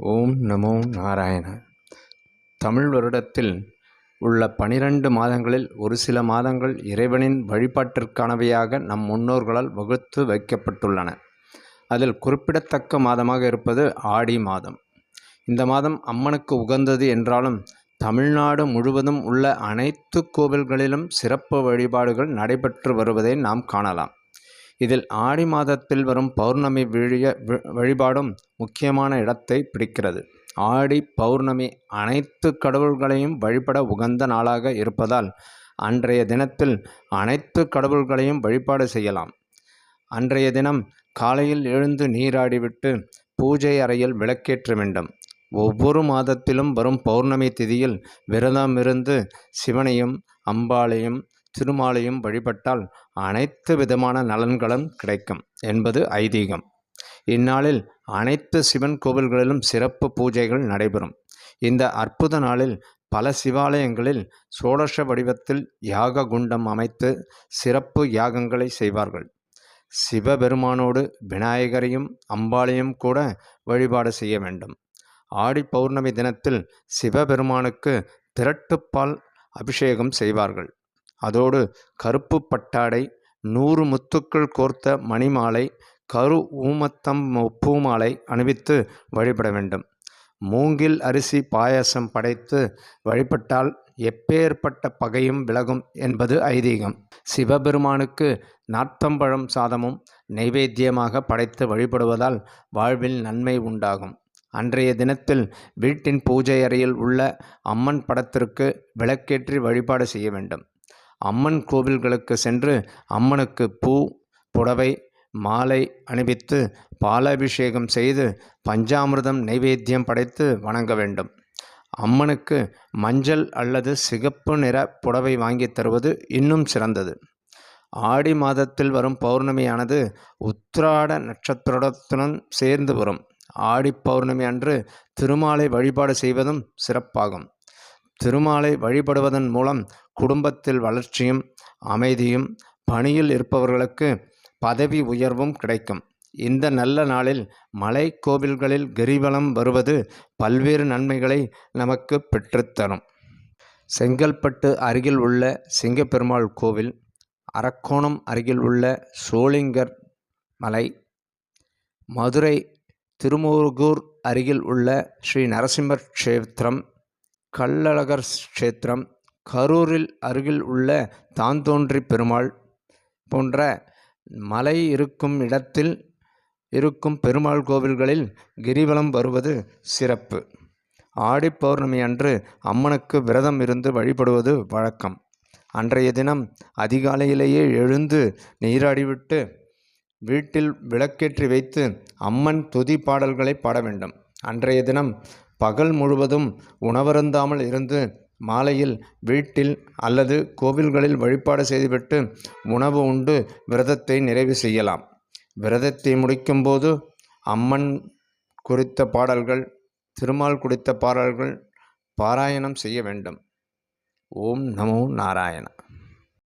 ஓம் நமோ நாராயண. தமிழ் வருடத்தில் உள்ள பனிரெண்டு மாதங்களில் ஒரு சில மாதங்கள் இறைவனின் வழிபாட்டிற்கானவையாக நம் முன்னோர்களால் வகுத்து வைக்கப்பட்டுள்ளன. அதில் குறிப்பிடத்தக்க மாதமாக இருப்பது ஆடி மாதம். இந்த மாதம் அம்மனுக்கு உகந்தது என்றாலும் தமிழ்நாடு முழுவதும் உள்ள அனைத்து கோவில்களிலும் சிறப்பு வழிபாடுகள் நடைபெற்று வருவதை நாம் காணலாம். இதில் ஆடி மாதத்தில் வரும் பௌர்ணமி விழிய வழிபாடும் முக்கியமான இடத்தை பிடிக்கிறது. ஆடி பௌர்ணமி அனைத்து கடவுள்களையும் வழிபட உகந்த நாளாக இருப்பதால் அன்றைய தினத்தில் அனைத்து கடவுள்களையும் வழிபாடு செய்யலாம். அன்றைய தினம் காலையில் எழுந்து நீராடிவிட்டு பூஜை அறையில் விளக்கேற்ற வேண்டும். ஒவ்வொரு மாதத்திலும் வரும் பௌர்ணமி திதியில் விரதமிருந்து சிவனையும் அம்பாளையும் திருமாலையும் வழிபட்டால் அனைத்து விதமான நலன்களும் கிடைக்கும் என்பது ஐதீகம். இந்நாளில் அனைத்து சிவன் கோவில்களிலும் சிறப்பு பூஜைகள் நடைபெறும். இந்த அற்புத நாளில் பல சிவாலயங்களில் சோடச வடிவத்தில் யாக குண்டம் அமைத்து சிறப்பு யாகங்களை செய்வார்கள். சிவபெருமானோடு விநாயகரையும் அம்பாளையும் கூட வழிபாடு செய்ய வேண்டும். ஆடி பௌர்ணமி தினத்தில் சிவபெருமானுக்கு திரட்டுப்பால் அபிஷேகம் செய்வார்கள். அதோடு கருப்பு பட்டாடை நூறு முத்துக்கள் கோர்த்த மணிமாலை கரு ஊமத்தம் பூமாலை அணிவித்து வழிபட வேண்டும். மூங்கில் அரிசி பாயசம் படைத்து வழிபட்டால் எப்பேற்பட்ட பகையும் விலகும் என்பது ஐதீகம். சிவபெருமானுக்கு நாத்தம்பழம் சாதமும் நைவேத்தியமாக படைத்து வழிபடுவதால் வாழ்வில் நன்மை உண்டாகும். அன்றைய தினத்தில் வீட்டின் பூஜை அறையில் உள்ள அம்மன் படத்திற்கு விளக்கேற்றி வழிபாடு செய்ய வேண்டும். அம்மன் கோவில்களுக்கு சென்று அம்மனுக்கு பூ புடவை மாலை அணிவித்து பாலாபிஷேகம் செய்து பஞ்சாமிர்தம் நைவேத்தியம் படைத்து வணங்க வேண்டும். அம்மனுக்கு மஞ்சள் அல்லது சிகப்பு நிற புடவை வாங்கி தருவது இன்னும் சிறந்தது. ஆடி மாதத்தில் வரும் பௌர்ணமியானது உத்திராட நட்சத்திரத்துடன் சேர்ந்து வரும். ஆடி பௌர்ணமி அன்று திருமாலை வழிபாடு செய்வதும் சிறப்பாகும். திருமாலை வழிபடுவதன் மூலம் குடும்பத்தில் வளர்ச்சியும் அமைதியும் பணியில் இருப்பவர்களுக்கு பதவி உயர்வும் கிடைக்கும். இந்த நல்ல நாளில் மலை கோவில்களில் கிரிவலம் வருவது பல்வேறு நன்மைகளை நமக்கு பெற்றுத்தரும் செங்கல்பட்டு அருகில் உள்ள சிங்கப்பெருமாள் கோவில் அரக்கோணம் அருகில் உள்ள சோளிங்கர் மலை மதுரை திருமுருகூர் அருகில் உள்ள ஸ்ரீ நரசிம்மர் க்ஷேத்திரம் கள்ளழகர் க்ஷேத்திரம் கரூரில் அருகில் உள்ள தாந்தோன்றி பெருமாள் போன்ற மலை இருக்கும் இடத்தில் இருக்கும் பெருமாள் கோவில்களில் கிரிவலம் வருவது சிறப்பு. ஆடி பௌர்ணமி அன்று அம்மனுக்கு விரதம் இருந்து வழிபடுவது வழக்கம். அன்றைய தினம் அதிகாலையிலேயே எழுந்து நீராடிவிட்டு வீட்டில் விளக்கேற்றி வைத்து அம்மன் துதி பாடல்களை பாட வேண்டும். அன்றைய தினம் பகல் முழுவதும் உணவருந்தாமல் இருந்து மாலையில் வீட்டில் அல்லது கோவில்களில் வழிபாடு செய்துவிட்டு உணவு உண்டு விரதத்தை நிறைவு செய்யலாம். விரதத்தை முடிக்கும்போது அம்மன் குறித்த பாடல்கள் திருமால் குறித்த பாடல்கள் பாராயணம் செய்ய வேண்டும். ஓம் நமோ நாராயண